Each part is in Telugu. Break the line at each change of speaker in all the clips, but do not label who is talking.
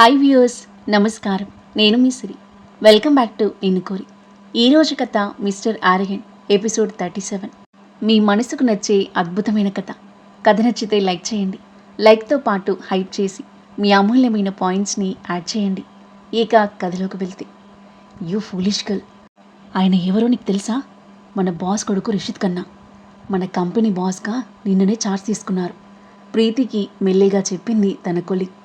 హాయ్ వ్యూయర్స్ నమస్కారం. నేను మీ సిరి. వెల్కమ్ బ్యాక్ టు ఇన్నుకోరి ఈరోజు కథ మిస్టర్ ఆరగన్ ఎపిసోడ్ థర్టీ సెవెన్. మీ మనసుకు నచ్చే అద్భుతమైన కథ. కథ నచ్చితే లైక్ చేయండి. లైక్తో పాటు హైప్ చేసి మీ అమూల్యమైన పాయింట్స్ని యాడ్ చేయండి. ఇక కథలోకి వెళ్తే. You foolish girl. ఆయన ఎవరో నీకు తెలుసా? మన బాస్ కొడుకు రిషిత్ కన్నా. మన కంపెనీ బాస్గా నిన్ననే చార్జ్ తీసుకున్నారు. ప్రీతికి మెల్లిగా చెప్పింది తన కొలిగ్.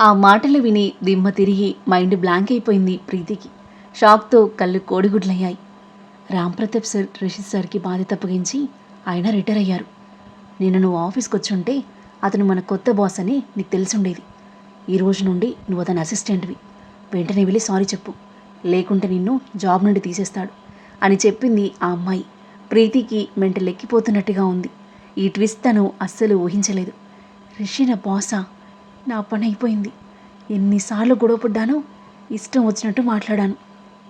ఆ మాటలు విని దిమ్మ తిరిగి మైండ్ బ్లాంక్ అయిపోయింది ప్రీతికి. షాక్తో కళ్ళు కోడిగుడ్లయ్యాయి. రాంప్రతాప్ సార్ రిషిత్ సార్కి బాధ్యత అప్పగించి ఆయన రిటైర్ అయ్యారు. నిన్న నువ్వు ఆఫీస్కి వచ్చి ఉంటే అతను మన కొత్త బాస్ అని నీకు తెలిసుండేది. ఈ రోజు నుండి నువ్వు అతని అసిస్టెంట్వి. వెంటనే వెళ్ళి సారీ చెప్పు. లేకుంటే నిన్ను జాబ్ నుండి తీసేస్తాడు అని చెప్పింది ఆ అమ్మాయి. ప్రీతికి మెంట లెక్కిపోతున్నట్టుగా ఉంది. ఈ ట్విస్ట్ తను అస్సలు ఊహించలేదు. రిషి నా బాసా? నా పని అయిపోయింది. ఎన్నిసార్లు గొడవపడ్డానో ఇష్టం వచ్చినట్టు మాట్లాడాను.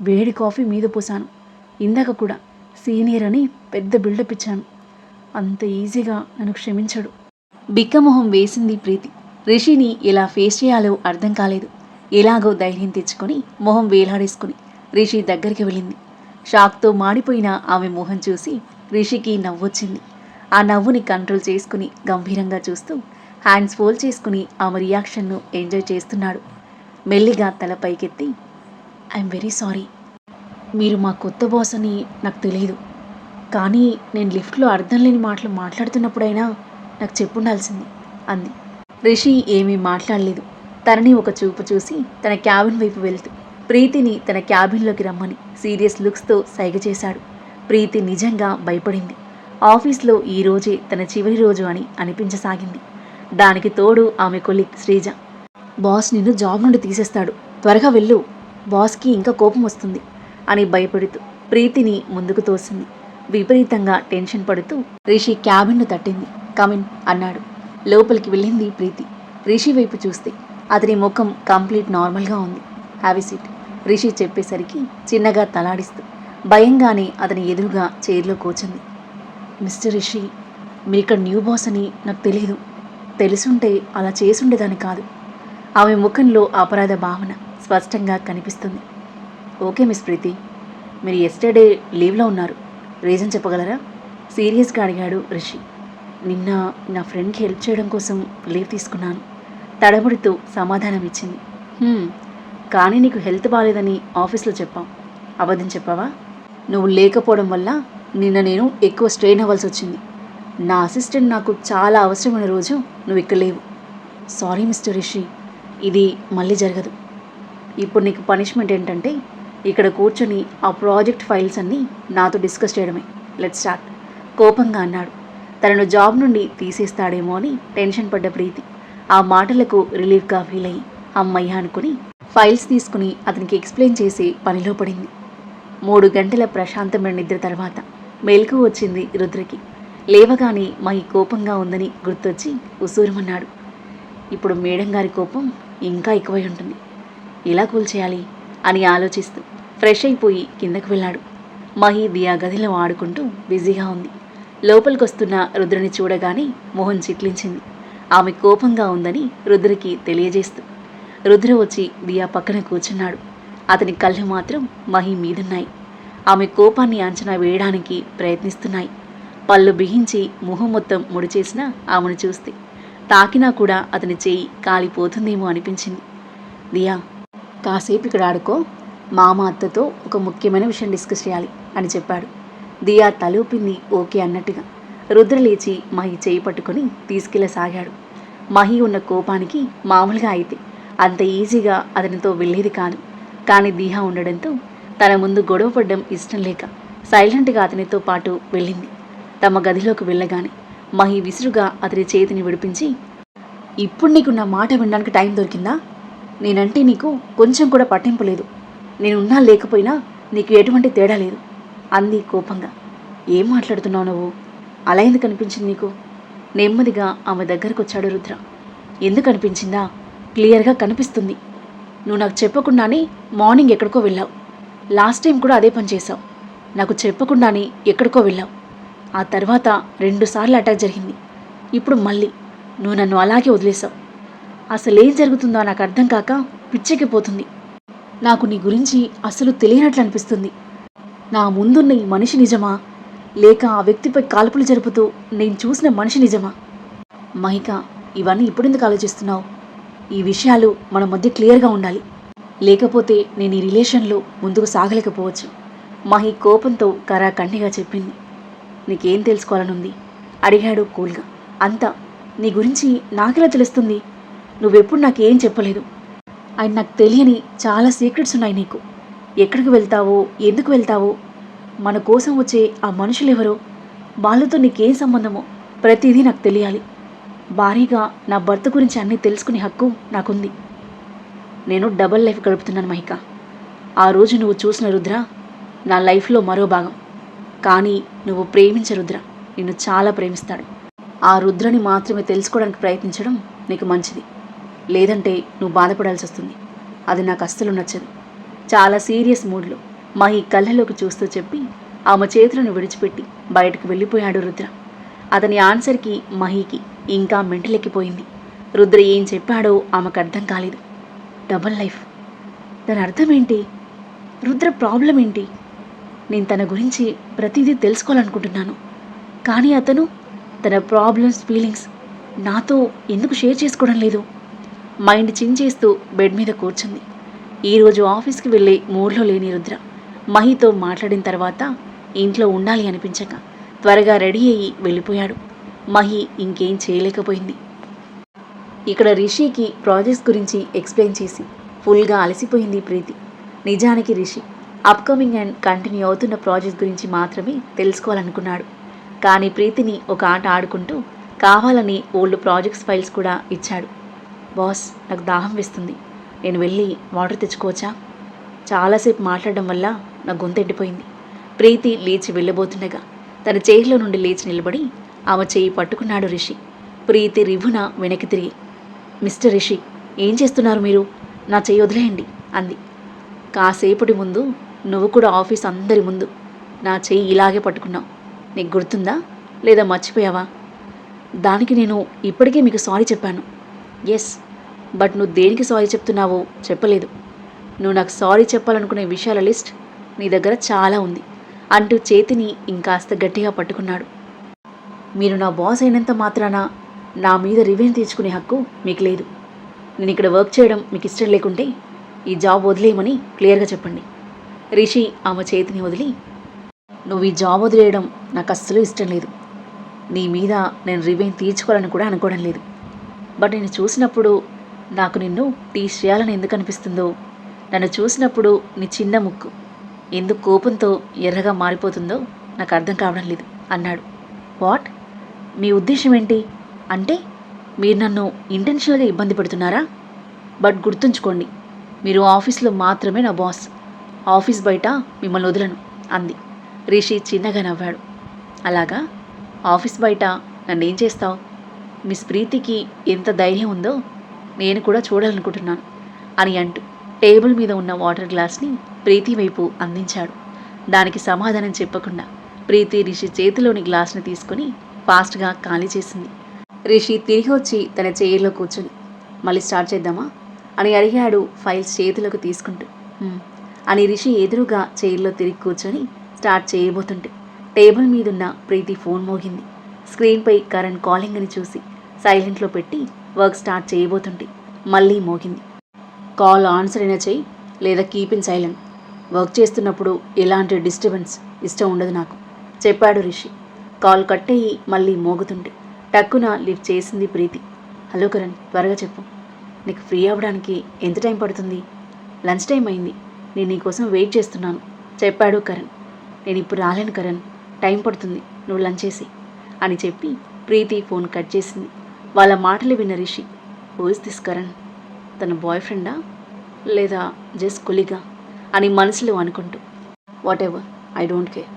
వేడి కాఫీ మీద పోసాను. ఇందాక కూడా సీనియర్ అని పెద్ద బిల్డప్ ఇచ్చాను. అంత ఈజీగా నన్ను క్షమించడు. బిక్కమొహం వేసింది ప్రీతి. రిషిని ఎలా ఫేస్ చేయాలో అర్థం కాలేదు. ఎలాగో ధైర్యం తెచ్చుకొని మొహం వేలాడేసుకుని రిషి దగ్గరికి వెళ్ళింది. షాక్తో మాడిపోయిన ఆమె మొహం చూసి రిషికి నవ్వొచ్చింది. ఆ నవ్వుని కంట్రోల్ చేసుకుని గంభీరంగా చూస్తూ హ్యాండ్స్ ఫోల్డ్ చేసుకుని ఆమె రియాక్షన్ను ఎంజాయ్ చేస్తున్నాడు. మెల్లిగా తల పైకెత్తి ఐఎమ్ వెరీ సారీ. మీరు మా కొత్త బాస్ అని నాకు తెలియదు కానీ నేను లిఫ్ట్లో అర్థం లేని మాటలు మాట్లాడుతున్నప్పుడైనా నాకు చెప్పుండాల్సింది అంది. రిషి ఏమీ మాట్లాడలేదు. తనని ఒక చూపు చూసి తన క్యాబిన్ వైపు వెళ్తూ ప్రీతిని తన క్యాబిన్లోకి రమ్మని సీరియస్ లుక్స్తో సైగ చేశాడు. ప్రీతి నిజంగా భయపడింది. ఆఫీస్లో ఈ రోజే తన చివరి రోజు అని అనిపించసాగింది. దానికి తోడు ఆమె కొలిక్ శ్రీజ. బాస్ నిన్ను జాబ్ నుండి తీసేస్తాడు. త్వరగా వెళ్ళు. బాస్కి ఇంకా కోపం వస్తుంది అని భయపడుతూ ప్రీతిని ముందుకు తోసింది. విపరీతంగా టెన్షన్ పడుతూ రిషి క్యాబిన్ను తట్టింది. కమిన్ అన్నాడు. లోపలికి వెళ్ళింది ప్రీతి. రిషి వైపు చూస్తే అతని ముఖం కంప్లీట్ నార్మల్గా ఉంది. హ్యావిసిట్ రిషి చెప్పేసరికి చిన్నగా తలాడిస్తూ భయంగానే అతని ఎదురుగా చైర్లో కూర్చుంది. మిస్టర్ రిషి మీరు ఇక్కడ న్యూ బాస్ అని నాకు తెలియదు తెలుసుంటే అలా చేసుండేదాన్ని కాదు. ఆమె ముఖంలో అపరాధ భావన స్పష్టంగా కనిపిస్తుంది. ఓకే మిస్ ప్రీతి మీరు ఎస్టర్డే లీవ్లో ఉన్నారు. రీజన్ చెప్పగలరా? సీరియస్గా అడిగాడు రిషి. నిన్న నా ఫ్రెండ్కి హెల్ప్ చేయడం కోసం లీవ్ తీసుకున్నాను. తడబడుతూ సమాధానం ఇచ్చింది. కానీ నీకు హెల్త్ బాగాలేదని ఆఫీస్లో చెప్పాం. అబద్ధం చెప్పావా? నువ్వు లేకపోవడం వల్ల నిన్న నేను ఎక్కువ స్ట్రెయిన్ అవ్వాల్సి వచ్చింది. నా అసిస్టెంట్ నాకు చాలా అవసరమైన రోజు. నువ్వు ఇక్కడ లేవు. సారీ మిస్టర్ రిషి ఇది మళ్ళీ జరగదు. ఇప్పుడు నీకు పనిష్మెంట్ ఏంటంటే ఇక్కడ కూర్చొని ఆ ప్రాజెక్ట్ ఫైల్స్ అన్నీ నాతో డిస్కస్ చేయడమే. లెట్ స్టార్ట్ కోపంగా అన్నాడు. తనను జాబ్ నుండి తీసేస్తాడేమో అని టెన్షన్ పడ్డ ప్రీతి. ఆ మాటలకు రిలీఫ్గా ఫీల్ అయ్యి అమ్మయ్య అనుకుని ఫైల్స్ తీసుకుని అతనికి ఎక్స్ప్లెయిన్ చేసి పనిలో పడింది. మూడు గంటల ప్రశాంతమైన నిద్ర తర్వాత మెలకు వచ్చింది రుద్రకి. లేవగానే మహి కోపంగా ఉందని గుర్తొచ్చి ఉసూరమన్నాడు. ఇప్పుడు మేడం గారి కోపం ఇంకా ఎక్కువై ఉంటుంది. ఎలా కూల్చేయాలి అని ఆలోచిస్తూ ఫ్రెష్ అయిపోయి కిందకు వెళ్ళాడు. మహి దియా గదిలో ఆడుకుంటూ బిజీగా ఉంది. లోపలికొస్తున్న రుద్రుని చూడగానే మొహం చిట్లించింది. ఆమె కోపంగా ఉందని రుద్రకి తెలియజేస్తూ రుద్ర వచ్చి దియా పక్కన కూర్చున్నాడు. అతని కళ్ళు మాత్రం మహి మీదున్నాయి. ఆమె కోపాన్ని అంచనా వేయడానికి ప్రయత్నిస్తున్నాయి. పళ్ళు బిగించి మొహం మొత్తం ముడిచేసిన ఆమెను చూస్తే. తాకినా కూడా అతని చేయి కాలిపోతుందేమో అనిపించింది. దియా కాసేపు ఇక్కడ ఆడుకో. మామ అత్తతో ఒక ముఖ్యమైన విషయం డిస్కస్ చేయాలి అని చెప్పాడు. దియా తలూపింది ఓకే అన్నట్టుగా. రుద్ర లేచి మహి చేయి పట్టుకొని తీసుకెళ్ళసాగాడు. మహి ఉన్న కోపానికి మామూలుగా అయితే అంత ఈజీగా అతనితో వెళ్ళేది కాదు. కానీ దీహా ఉండడంతో తన ముందు గొడవపడ్డం ఇష్టం లేక సైలెంట్గా అతనితో పాటు వెళ్ళింది. తమ గదిలోకి వెళ్ళగానే మహి విసురుగా అతని చేతిని విడిపించి ఇప్పుడు నీకు నా మాట వినడానికి టైం దొరికిందా? నేనంటే నీకు కొంచెం కూడా పట్టింపు లేదు. నేనున్నా లేకపోయినా నీకు ఎటువంటి తేడా లేదు అంది కోపంగా. ఏం మాట్లాడుతున్నావు నువ్వు? అలా ఎందుకు అనిపించింది నీకు? నెమ్మదిగా ఆమె దగ్గరకు వచ్చాడు రుద్ర. ఎందుకు అనిపించిందా? క్లియర్గా కనిపిస్తుంది. నువ్వు నాకు చెప్పకుండానే మార్నింగ్ ఎక్కడికో వెళ్ళావు. లాస్ట్ టైం కూడా అదే పని చేశావు. నాకు చెప్పకుండానే ఎక్కడికో వెళ్ళావు. ఆ తర్వాత రెండుసార్లు అటాక్ జరిగింది. ఇప్పుడు మళ్ళీ నువ్వు నన్ను అలాగే వదిలేశావు. అసలు ఏం జరుగుతుందో నాకు అర్థం కాక పిచ్చెక్కిపోతుంది. నాకు నీ గురించి అసలు తెలియనట్లు అనిపిస్తుంది. నా ముందున్న ఈ మనిషి నిజమా? లేక ఆ వ్యక్తిపై కాల్పులు జరుపుతూ నేను చూసిన మనిషి నిజమా? మహిక ఇవన్నీ ఇప్పుడెందుకు ఆలోచిస్తున్నావు? ఈ విషయాలు మన మధ్య క్లియర్గా ఉండాలి. లేకపోతే నేను ఈ రిలేషన్లో ముందుకు సాగలేకపోవచ్చు. మహి కోపంతో కరాఖండిగా చెప్పింది. నీకేం తెలుసుకోవాలనుంది? అడిగాడు కూల్గా. అంతా. నీ గురించి నాకెలా తెలుస్తుంది? నువ్వెప్పుడు నాకేం చెప్పలేదు. ఆయన నాకు తెలియని చాలా సీక్రెట్స్ ఉన్నాయి నీకు. ఎక్కడికి వెళ్తావో ఎందుకు వెళ్తావో? మన కోసం వచ్చే ఆ మనుషులు ఎవరో వాళ్ళతో నీకేం సంబంధమో ప్రతిదీ నాకు తెలియాలి. భారీగా నా భర్త గురించి అన్నీ తెలుసుకునే హక్కు నాకుంది. నేను డబల్ లైఫ్ గడుపుతున్నాను మహిక. ఆ రోజు నువ్వు చూసిన రుద్ర నా లైఫ్లో మరో భాగం. కానీ నువ్వు ప్రేమించ రుద్ర. నిన్ను చాలా ప్రేమిస్తాడు. ఆ రుద్రని మాత్రమే తెలుసుకోవడానికి ప్రయత్నించడం నీకు మంచిది. లేదంటే నువ్వు బాధపడాల్సి వస్తుంది. అది నాకు అస్సలు నచ్చదు. చాలా సీరియస్ మూడ్లో మహి కళ్ళలోకి చూస్తూ చెప్పి ఆమె చేతులను విడిచిపెట్టి బయటకు వెళ్ళిపోయాడు రుద్ర. అతని ఆన్సర్కి మహికి ఇంకా మెంటలెక్కిపోయింది. రుద్ర ఏం చెప్పాడో ఆమెకు అర్థం కాలేదు. Double life. దాని అర్థం ఏంటి? రుద్ర ప్రాబ్లం ఏంటి? నేను తన గురించి ప్రతిదీ తెలుసుకోవాలనుకుంటున్నాను. కానీ అతను తన ప్రాబ్లమ్స్ ఫీలింగ్స్ నాతో ఎందుకు షేర్ చేసుకోవడం లేదు. మైండ్ చించేస్తూ బెడ్ మీద కూర్చుంది. ఈరోజు ఆఫీస్కి వెళ్ళే మూడ్లో లేని రుద్ర మహితో మాట్లాడిన తర్వాత ఇంట్లో ఉండాలి అనిపించక త్వరగా రెడీ అయ్యి వెళ్ళిపోయాడు. మహి ఇంకేం చేయలేకపోయింది. ఇక్కడ రిషికి ప్రాజెక్ట్స్ గురించి ఎక్స్ప్లెయిన్ చేసి ఫుల్గా అలసిపోయింది ప్రీతి. నిజానికి రిషి అప్కమింగ్ అండ్ కంటిన్యూ అవుతున్న ప్రాజెక్ట్ గురించి మాత్రమే తెలుసుకోవాలనుకున్నాడు. కానీ ప్రీతిని ఒక ఆట ఆడుకుంటూ కావాలని ఓల్డ్ ప్రాజెక్ట్స్ ఫైల్స్ కూడా ఇచ్చాడు. బాస్ నాకు దాహం వేస్తుంది. నేను వెళ్ళి వాటర్ తెచ్చుకోవచ్చా? చాలాసేపు మాట్లాడడం వల్ల నా గొంతు ఎండిపోయింది. ప్రీతి లేచి వెళ్ళబోతుండగా తన చేతిలో నుండి లేచి నిలబడి ఆమె చేయి పట్టుకున్నాడు రిషి. ప్రీతి రివ్వున వెనక్కి తిరిగి మిస్టర్ రిషి ఏం చేస్తున్నారు మీరు? నా చేయి వదిలేయండి అంది. కాసేపటి ముందు నువ్వు కూడా ఆఫీస్ అందరి ముందు నా చెయ్యి ఇలాగే పట్టుకున్నావు. నీకు గుర్తుందా? లేదా మర్చిపోయావా? దానికి నేను ఇప్పటికే మీకు సారీ చెప్పాను. ఎస్ బట్ నువ్వు దేనికి సారీ చెప్తున్నావో చెప్పలేదు. నువ్వు నాకు సారీ చెప్పాలనుకునే విషయాల లిస్ట్ నీ దగ్గర చాలా ఉంది. అంటూ చేతిని ఇంకాస్త గట్టిగా పట్టుకున్నాడు. మీరు నా బాస్ అయినంత మాత్రాన నా మీద రివెంజ్ తీర్చుకునే హక్కు మీకు లేదు. నేను ఇక్కడ వర్క్ చేయడం మీకు ఇష్టం లేకుంటే ఈ జాబ్ వదిలేయమని క్లియర్గా చెప్పండి. రిషి ఆమె చేతిని వదిలి నువ్వు ఈ జాబ్ వదిలేయడం నాకు అస్సలు ఇష్టం లేదు. నీ మీద నేను రివెంజ్ తీర్చుకోవాలని కూడా అనుకోవడం లేదు. బట్ నేను చూసినప్పుడు నాకు నిన్ను టీచ్ చేయాలని ఎందుకు అనిపిస్తుందో నన్ను చూసినప్పుడు నీ చిన్న ముక్కు ఎందుకు కోపంతో ఎర్రగా మారిపోతుందో నాకు అర్థం కావడం లేదు అన్నాడు. వాట్? మీ ఉద్దేశం ఏంటి? అంటే మీరు నన్ను ఇంటెన్షనల్గా ఇబ్బంది పెడుతున్నారా? బట్ గుర్తుంచుకోండి మీరు ఆఫీస్లో మాత్రమే నా బాస్. ఆఫీస్ బయట మిమ్మల్ని వదలను అంది. రిషి చిన్నగా నవ్వాడు. అలాగా? ఆఫీస్ బయట నన్ను ఏం చేస్తావు? మిస్ ప్రీతికి ఎంత ధైర్యం ఉందో నేను కూడా చూడాలనుకుంటున్నాను అని అంటూ టేబుల్ మీద ఉన్న వాటర్ గ్లాస్ని ప్రీతి వైపు అందించాడు. దానికి సమాధానం చెప్పకుండా ప్రీతి రిషి చేతిలోని గ్లాస్ని తీసుకుని ఫాస్ట్గా ఖాళీ చేసింది. రిషి తిరిగి వచ్చి తన చైర్లో కూర్చుని మళ్ళీ స్టార్ట్ చేద్దామా? అని అడిగాడు ఫైల్స్ చేతిలోకి తీసుకుంటూ. అని రిషి ఎదురుగా చైర్లో తిరిగి కూర్చొని స్టార్ట్ చేయబోతుంటే టేబుల్ మీదున్న ప్రీతి ఫోన్ మోగింది. స్క్రీన్పై కరణ్ కాలింగ్ అని చూసి సైలెంట్లో పెట్టి వర్క్ స్టార్ట్ చేయబోతుంటే మళ్ళీ మోగింది. కాల్ ఆన్సర్ అయినా చెయ్యి లేదా కీప్ ఇన్ సైలెంట్. వర్క్ చేస్తున్నప్పుడు ఎలాంటి డిస్టర్బెన్స్ ఇష్టం ఉండదు నాకు. చెప్పాడు రిషి. కాల్ కట్టేయి మళ్ళీ మోగుతుంటే టక్కున లిఫ్ట్ చేసింది ప్రీతి. హలో కరణ్ త్వరగా చెప్పు. నీకు ఫ్రీ అవ్వడానికి ఎంత టైం పడుతుంది? లంచ్ టైం అయింది. నేను నీకోసం వెయిట్ చేస్తున్నాను. చెప్పాడు కరణ్. నేను ఇప్పుడు రాలేను కరణ్. టైం పడుతుంది. నువ్వు లంచ్ చేసి. అని చెప్పి ప్రీతి ఫోన్ కట్ చేసింది. వాళ్ళ మాటలు విన్న రిషి హూ దిస్ కరణ్? తన బాయ్ ఫ్రెండా లేదా జస్ట్ కులిగా అని మనసులో అనుకుంటూ whatever I don't care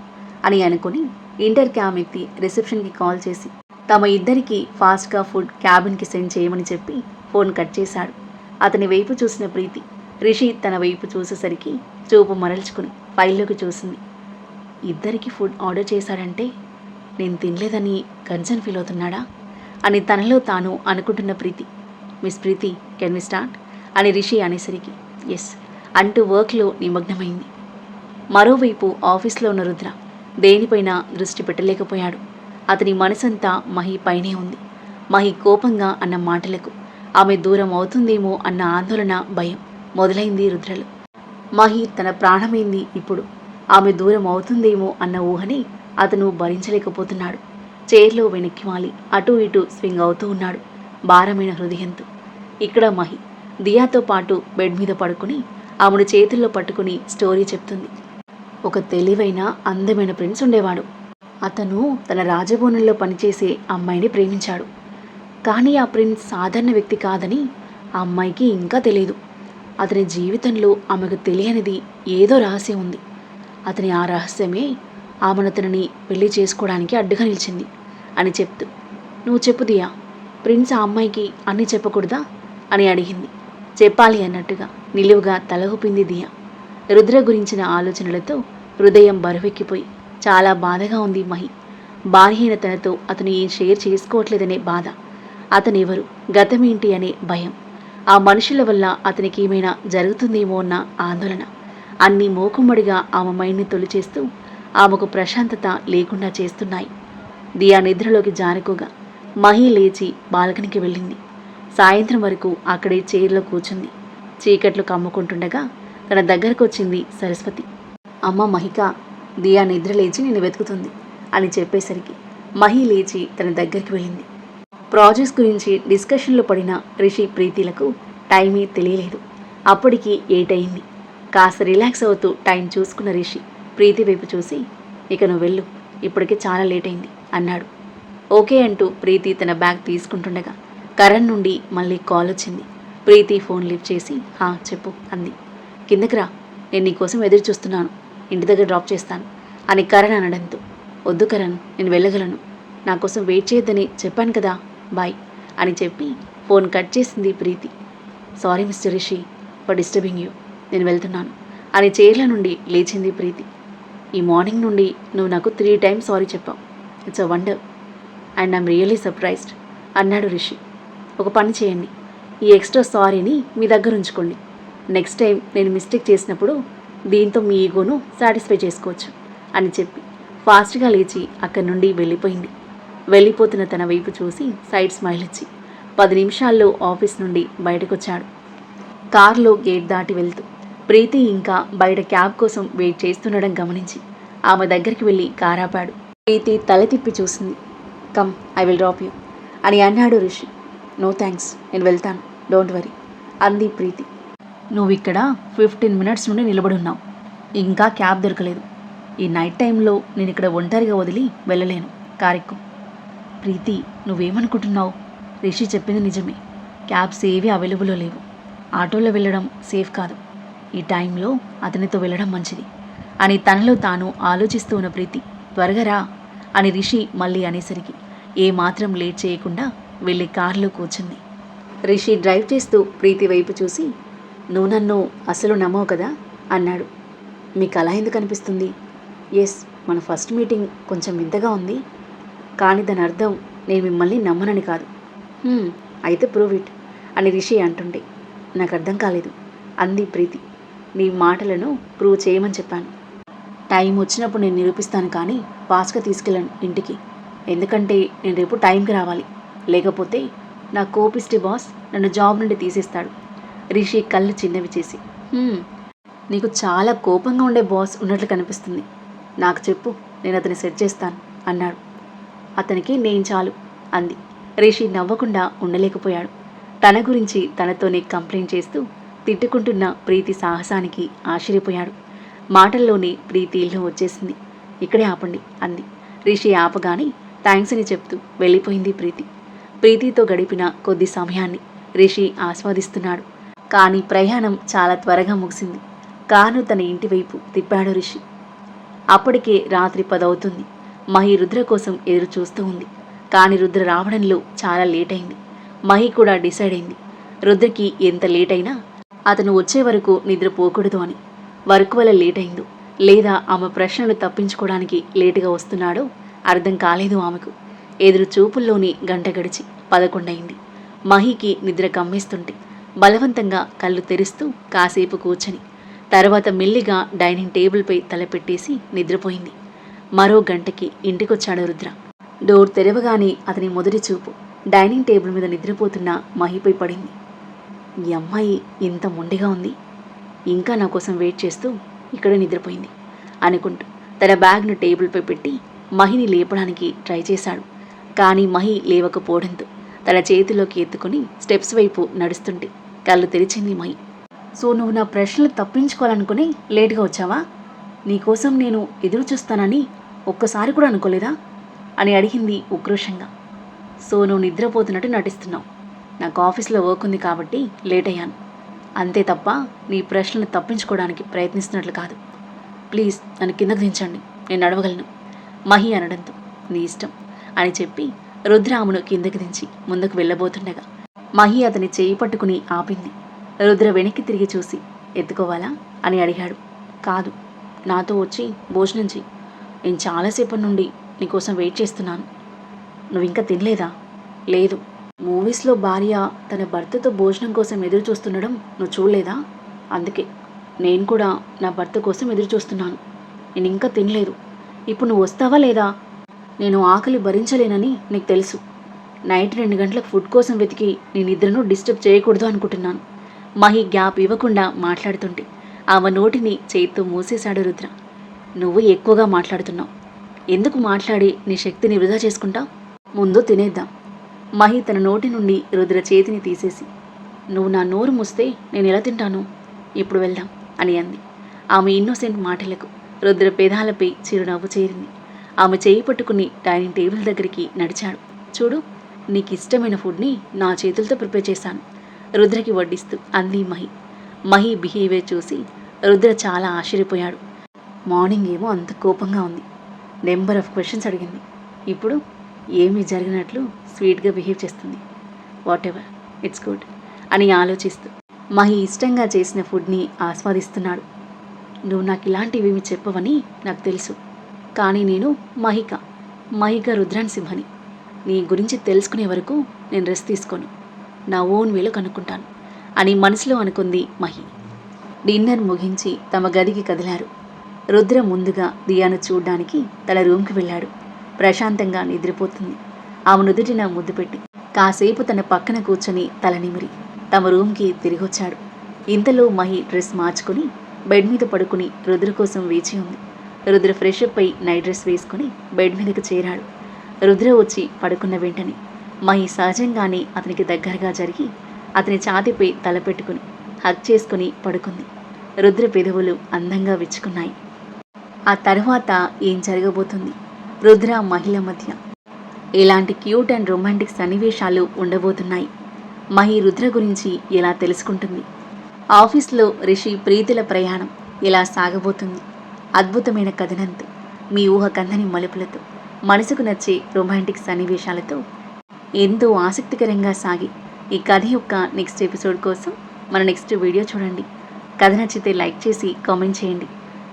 అని అనుకుని ఇంటర్ క్యామ్ ఎత్తి రిసెప్షన్కి కాల్ చేసి తమ ఇద్దరికి ఫాస్ట్గా ఫుడ్ క్యాబిన్కి సెండ్ చేయమని చెప్పి ఫోన్ కట్ చేశాడు. అతని వైపు చూసిన ప్రీతి రిషి తన వైపు చూసేసరికి చూపు మరల్చుకుని ఫైల్లోకి చూసింది. ఇద్దరికి ఫుడ్ ఆర్డర్ చేశాడంటే నేను తినలేదని కన్సర్న్ ఫీల్ అవుతున్నాడా? అని తనలో తాను అనుకుంటున్న Preethi. Miss Preethi can we start? అని రిషి అనేసరికి. ఎస్ అంటూ వర్క్లో నిమగ్నమైంది. మరోవైపు ఆఫీస్లో ఉన్న రుద్ర దేనిపైన దృష్టి పెట్టలేకపోయాడు. అతని మనసంతా మహి పైనే ఉంది. మహి కోపంగా అన్న మాటలకు ఆమె దూరం అవుతుందేమో అన్న ఆందోళన భయం. మొదలైంది రుద్రలు. మహి తన ప్రాణమైంది ఇప్పుడు? ఆమె దూరం అవుతుందేమో అన్న ఊహని అతను భరించలేకపోతున్నాడు. చైర్లో వెనక్కి వాలి అటూ ఇటూ స్వింగ్ అవుతూ ఉన్నాడు. భారమైన హృదయంతో. ఇక్కడ మహి దియాతో పాటు బెడ్ మీద పడుకుని ఆమెను చేతుల్లో పట్టుకుని స్టోరీ చెప్తుంది. ఒక తెలివైన అందమైన ప్రిన్స్ ఉండేవాడు. అతను తన రాజభవనంలో పనిచేసే అమ్మాయిని ప్రేమించాడు. కానీ ఆ ప్రిన్స్ సాధారణ వ్యక్తి కాదని ఆ అమ్మాయికి ఇంకా తెలియదు అతని జీవితంలో ఆమెకు తెలియనిది ఏదో రహస్యం ఉంది. అతని ఆ రహస్యమే ఆమెను అతనిని పెళ్ళి చేసుకోవడానికి అడ్డుగా నిలిచింది అని చెప్తూ నువ్వు చెప్పు దియా ప్రిన్స్ ఆ అమ్మాయికి అన్నీ చెప్పకూడదా? అని అడిగింది. చెప్పాలి అన్నట్టుగా నిలువుగా తల ఊపింది దియా. రుద్ర గురించిన ఆలోచనలతో హృదయం బరువెక్కిపోయి చాలా బాధగా ఉంది మహి. బాధహీనతనతో అతను ఏం షేర్ చేసుకోవట్లేదనే బాధ. అతనెవరు? గతమేంటి అనే భయం. ఆ మనుషుల వల్ల అతనికి ఏమైనా జరుగుతుందేమో అన్న ఆందోళన. అన్నీ మూకుమ్మడిగా ఆమె మైండ్ని తొలిచేస్తూ ఆమెకు ప్రశాంతత లేకుండా చేస్తున్నాయి. దియా నిద్రలోకి జారుకోగా మహి లేచి బాల్కనీకి వెళ్ళింది. సాయంత్రం వరకు అక్కడే చైర్లో కూర్చుంది. చీకట్లు కమ్ముకుంటుండగా తన దగ్గరకు వచ్చింది సరస్వతి. అమ్మ మహిక దియా నిద్ర లేచి నిన్ను వెతుకుతుంది అని చెప్పేసరికి మహి లేచి తన దగ్గరికి వెళ్ళింది. ప్రాజెక్ట్స్ గురించి డిస్కషన్లో పడిన రిషి ప్రీతిలకు టైమే తెలియలేదు. అప్పటికి ఏటయింది. కాస్త రిలాక్స్ అవుతూ టైం చూసుకున్న రిషి ప్రీతి వైపు చూసి ఇక నువ్వు వెళ్ళు. ఇప్పటికే చాలా లేట్ అయింది అన్నాడు. ఓకే అంటూ ప్రీతి తన బ్యాగ్ తీసుకుంటుండగా కరణ్ నుండి మళ్ళీ కాల్ వచ్చింది. ప్రీతి ఫోన్ లిఫ్ట్ చేసి హా చెప్పు అంది. కిందకి రా. నేను నీకోసం ఎదురు చూస్తున్నాను. ఇంటి దగ్గర డ్రాప్ చేస్తాను అని కరణ్ అనడంతో వద్దు కరణ్. నేను వెళ్ళగలను. నా కోసం వెయిట్ చేయొద్దని చెప్పాను కదా బాయ్ అని చెప్పి ఫోన్ కట్ చేసింది Preethi. Sorry mister Rishi for disturbing you. నేను వెళ్తున్నాను అని చైర్ల నుండి లేచింది ప్రీతి. ఈ మార్నింగ్ నుండి నువ్వు నాకు త్రీ టైమ్స్ సారీ చెప్పావు. It's a wonder. And I'm really surprised అన్నాడు రిషి. ఒక పని చేయండి. ఈ ఎక్స్ట్రా సారీని మీ దగ్గర ఉంచుకోండి. నెక్స్ట్ టైం నేను మిస్టేక్ చేసినప్పుడు దీంతో మీ ఈగోను సాటిస్ఫై చేసుకోవచ్చు అని చెప్పి ఫాస్ట్గా లేచి అక్కడి నుండి వెళ్ళిపోయింది. వెళ్ళిపోతున్న తన వైపు చూసి సైడ్ స్మైల్ ఇచ్చి పది నిమిషాల్లో ఆఫీస్ నుండి బయటకొచ్చాడు. కారులో గేట్ దాటి వెళ్తూ ప్రీతి ఇంకా బయట క్యాబ్ కోసం వెయిట్ చేస్తుండడం గమనించి ఆమె దగ్గరికి వెళ్ళి కారాపాడు ప్రీతి తల తిప్పి చూసింది come I will drop you అని అన్నాడు రిషి. నో థ్యాంక్స్ నేను వెళ్తాను డోంట్ వరీ అంది ప్రీతి. నువ్వు ఇక్కడ ఫిఫ్టీన్ మినిట్స్ నుండి నిలబడి ఉన్నావు ఇంకా క్యాబ్ దొరకలేదు. ఈ నైట్ టైంలో నేను ఇక్కడ ఒంటరిగా వదిలి వెళ్ళలేను కారెక్కు. ప్రీతి నువ్వేమనుకుంటున్నావు? రిషి చెప్పింది నిజమే. క్యాబ్స్ ఏవి అవైలబుల్లో లేవు. ఆటోలో వెళ్ళడం సేఫ్ కాదు. ఈ టైంలో అతనితో వెళ్ళడం మంచిది. అని తనలో తాను ఆలోచిస్తూ ఉన్న ప్రీతి త్వరగా రా అని రిషి మళ్ళీ అనేసరికి ఏమాత్రం లేట్ చేయకుండా వెళ్ళి కారులో కూర్చుంది. రిషి డ్రైవ్ చేస్తూ ప్రీతి వైపు చూసి నువ్వు నన్ను అసలు నమ్మవు కదా? అన్నాడు. మీకు అలా ఎందుకు అనిపిస్తుంది? ఎస్ మన ఫస్ట్ మీటింగ్ కొంచెం వింతగా ఉంది. కానీ దాని అర్థం నేను మిమ్మల్ని నమ్మనని కాదు. అయితే ప్రూవ్ ఇట్ అని రిషి అంటుండే నాకు అర్థం కాలేదు అంది ప్రీతి. నీ మాటలను ప్రూవ్ చేయమని చెప్పాను. టైం వచ్చినప్పుడు నేను నిరూపిస్తాను కానీ ఫాస్ట్గా తీసుకెళ్ళాను ఇంటికి. ఎందుకంటే నేను రేపు టైంకి రావాలి. లేకపోతే నా కోపిస్టి బాస్ నన్ను జాబ్ నుండి తీసేస్తాడు. రిషి కళ్ళు చిన్నవి చేసి. నీకు చాలా కోపంగా ఉండే బాస్ ఉన్నట్లు కనిపిస్తుంది. నాకు చెప్పు నేను అతన్ని సెట్ చేస్తాను అన్నాడు. అతనికి నేను చాలు అంది. రిషి నవ్వకుండా ఉండలేకపోయాడు. తన గురించి తనతోనే కంప్లైంట్ చేస్తూ తిట్టుకుంటున్న ప్రీతి సాహసానికి ఆశ్చర్యపోయాడు. మాటల్లోనే ప్రీతి ఇల్లు వచ్చేసింది. ఇక్కడే ఆపండి అంది. రిషి ఆపగానే థ్యాంక్స్ అని చెప్తూ వెళ్ళిపోయింది ప్రీతి. ప్రీతితో గడిపిన కొద్ది సమయాన్ని రిషి ఆస్వాదిస్తున్నాడు. కానీ ప్రయాణం చాలా త్వరగా ముగిసింది. కారు తన ఇంటివైపు తిప్పాడు రిషి. అప్పటికే రాత్రి పదవుతుంది. మహి రుద్ర కోసం ఎదురు చూస్తూ ఉంది. కానీ రుద్ర రావడంలో చాలా లేట్ అయింది. మహి కూడా డిసైడ్ అయింది. రుద్రకి ఎంత లేట్ అయినా అతను వచ్చే వరకు నిద్రపోకూడదు అని. వర్క్ వల్ల లేట్ అయిందో లేదా ఆమె ప్రశ్నలు తప్పించుకోవడానికి లేటుగా వస్తున్నాడో అర్థం కాలేదు ఆమెకు. ఎదురు చూపుల్లోని గంట గడిచి పదకొండయింది. మహికి నిద్ర కమ్మేస్తుంటే బలవంతంగా కళ్ళు తెరుస్తూ కాసేపు కూర్చొని తర్వాత మెల్లిగా డైనింగ్ టేబుల్పై తలపెట్టేసి నిద్రపోయింది. మరో గంటకి ఇంటికొచ్చాడు రుద్ర. డోర్ తెరవగానే అతని మొదటి చూపు డైనింగ్ టేబుల్ మీద నిద్రపోతున్న మహిపై పడింది. ఈ అమ్మాయి ఇంత మొండిగా ఉంది. ఇంకా నా కోసం వెయిట్ చేస్తూ ఇక్కడే నిద్రపోయింది అనుకుంటూ తన బ్యాగ్ను టేబుల్పై పెట్టి మహిని లేపడానికి ట్రై చేశాడు. కానీ మహి లేవకపోవడంతో తన చేతిలోకి ఎత్తుకొని స్టెప్స్ వైపు నడుస్తుంటే కళ్ళు తెరిచింది మహి. సో నువ్వు నా ప్రశ్నలు తప్పించుకోవాలనుకుని లేట్గా వచ్చావా? నీకోసం నేను ఎదురు చూస్తానని ఒక్కసారి కూడా అనుకోలేదా? అని అడిగింది ఉక్రోషంగా సో నువ్వు నిద్రపోతున్నట్టు నటిస్తున్నావు. నాకు ఆఫీస్లో వర్క్ ఉంది కాబట్టి లేట్ అయ్యాను. అంతే తప్ప నీ ప్రశ్నలు తప్పించుకోవడానికి ప్రయత్నిస్తున్నట్లు కాదు. ప్లీజ్ నన్ను కిందకు దించండి. నేను నడవగలను. మహి అనడంతో. నీ ఇష్టం అని చెప్పి రుద్రామును కిందకి దించి ముందుకు వెళ్ళబోతుండగా మహి అతని చేయి పట్టుకుని ఆపింది. రుద్ర వెనక్కి తిరిగి చూసి ఎత్తుకోవాలా? అని అడిగాడు. కాదు. నాతో వచ్చి భోజనం చెయ్యి. నేను చాలాసేపటి నుండి నీకోసం వెయిట్ చేస్తున్నాను. నువ్వు ఇంకా తినలేదా? లేదు. మూవీస్లో భార్య తన భర్తతో భోజనం కోసం ఎదురు చూస్తుండడం నువ్వు చూడలేదా? అందుకే నేను కూడా నా భర్త కోసం ఎదురు చూస్తున్నాను నేను ఇంకా తినలేదు. ఇప్పుడు నువ్వు వస్తావా లేదా? నేను ఆకలి భరించలేనని నీకు తెలుసు. నైట్ రెండు గంటలకు ఫుడ్ కోసం వెతికి నీ నిద్రను డిస్టర్బ్ చేయకూడదు అనుకుంటున్నాను. మహి గ్యాప్ ఇవ్వకుండా మాట్లాడుతుంటే ఆమె నోటిని చేతితో మూసేశాడు రుద్ర. నువ్వు ఎక్కువగా మాట్లాడుతున్నావు. ఎందుకు మాట్లాడి నీ శక్తిని వృధా చేసుకుంటావు? ముందు తినేద్దాం. మహి తన నోటి నుండి రుద్ర చేతిని తీసేసి నువ్వు నా నోరు మూస్తే నేను ఎలా తింటాను? ఇప్పుడు వెళ్దాం అని అంది. ఆమె ఇన్నోసెంట్ మాటలకు రుద్ర పేదాలపై చిరునవ్వు చేరింది. ఆమె చేయి పట్టుకుని డైనింగ్ టేబుల్ దగ్గరికి నడిచాడు. చూడు నీకు ఇష్టమైన ఫుడ్ని నా చేతులతో ప్రిపేర్ చేశాను. రుద్రకి వడ్డిస్తూ అంది మహి. మహి బిహేవియర్ చూసి రుద్ర చాలా ఆశ్చర్యపోయాడు. మార్నింగ్ ఏమో అంత కోపంగా ఉంది. నెంబర్ ఆఫ్ క్వశ్చన్స్ అడిగింది. ఇప్పుడు ఏమీ జరిగినట్లు స్వీట్గా బిహేవ్ చేస్తుంది. వాట్ ఎవర్ ఇట్స్ గుడ్ అని ఆలోచిస్తూ మహి ఇష్టంగా చేసిన ఫుడ్ని ఆస్వాదిస్తున్నాడు. నువ్వు నాకు ఇలాంటివేమి చెప్పవని నాకు తెలుసు. కానీ నేను మహిక మహిక రుద్రాన్ సింహని. నీ గురించి తెలుసుకునే వరకు నేను రెస్ట్ తీసుకోను. నా ఓన్ వేలో కనుక్కుంటాను అని మనసులో అనుకుంది మహి. డిన్నర్ ముగించి తమ గదికి కదిలారు. రుద్ర ముందుగా దియాను చూడ్డానికి తన రూమ్కి వెళ్ళాడు. ప్రశాంతంగా నిద్రపోతుంది. ఆమె నుదుటిన ముద్దు పెట్టి కాసేపు తన పక్కన కూర్చొని తల నిమిరి తమ రూమ్కి తిరిగొచ్చాడు. ఇంతలో మహి డ్రెస్ మార్చుకుని బెడ్ మీద పడుకుని రుద్ర కోసం వేచి ఉంది. రుద్ర ఫ్రెష్ అప్ అయి నైట్ డ్రెస్ వేసుకుని బెడ్ మీదకి చేరాడు. రుద్ర వచ్చి పడుకున్న వెంటనే మహి సహజంగానే అతనికి దగ్గరగా జరిగి అతని ఛాతిపై తలపెట్టుకుని హక్ చేసుకుని పడుకుంది. రుద్ర పెదవులు అందంగా విచ్చుకున్నాయి. ఆ తర్వాత ఏం జరగబోతుంది? రుద్ర మహిళ మధ్య. ఎలాంటి క్యూట్ అండ్ రొమాంటిక్ సన్నివేశాలు ఉండబోతున్నాయి? మహి రుద్ర గురించి ఎలా తెలుసుకుంటుంది? ఆఫీస్లో రిషి ప్రీతిల ప్రయాణం ఎలా సాగబోతుంది? అద్భుతమైన కథనంతో మీ ఊహ కందని మలుపులతో మనసుకు నచ్చే రొమాంటిక్ సన్నివేశాలతో ఎంతో ఆసక్తికరంగా సాగి ఈ కథ యొక్క నెక్స్ట్ ఎపిసోడ్ కోసం మన నెక్స్ట్ వీడియో చూడండి. కథ నచ్చితే లైక్ చేసి కామెంట్ చేయండి.